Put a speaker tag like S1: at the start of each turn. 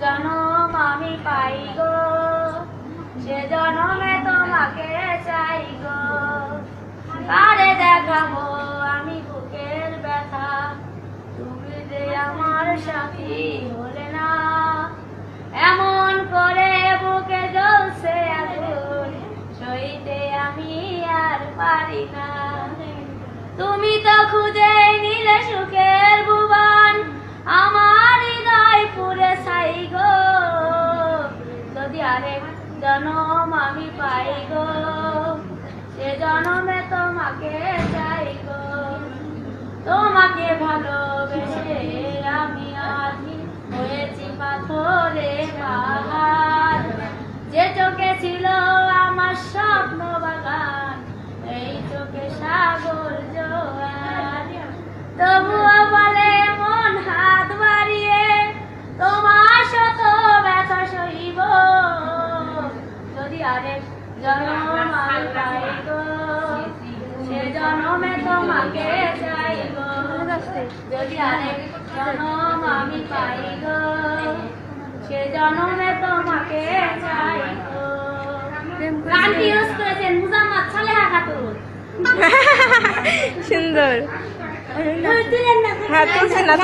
S1: জনম আমি পাই গো। সে জনমে তোমাকে চাই গো। দেখাবো আমি বুকের ব্যথা। তুমি যে আমার সাথী হলে না। এমন করে বুকে জ্বলছে আগুন। সইতে আমি আর পারি না। তুমি তো খুঁজে জনম আমি পাই গো। সে জনমে তোমাকে চাই গো। তোমাকে ভালোবেসে আরেক জন্ম আমি পাই গো সে জন্মে তোমাকে চাই গো যদি আরেক জন্ম আমি পাই গো সে জন্মে তোমাকে চাই গো গানটি ইউজ করেছেন সালেহা খাতুন।
S2: সুন্দর।
S1: না
S2: হ্যাঁ না।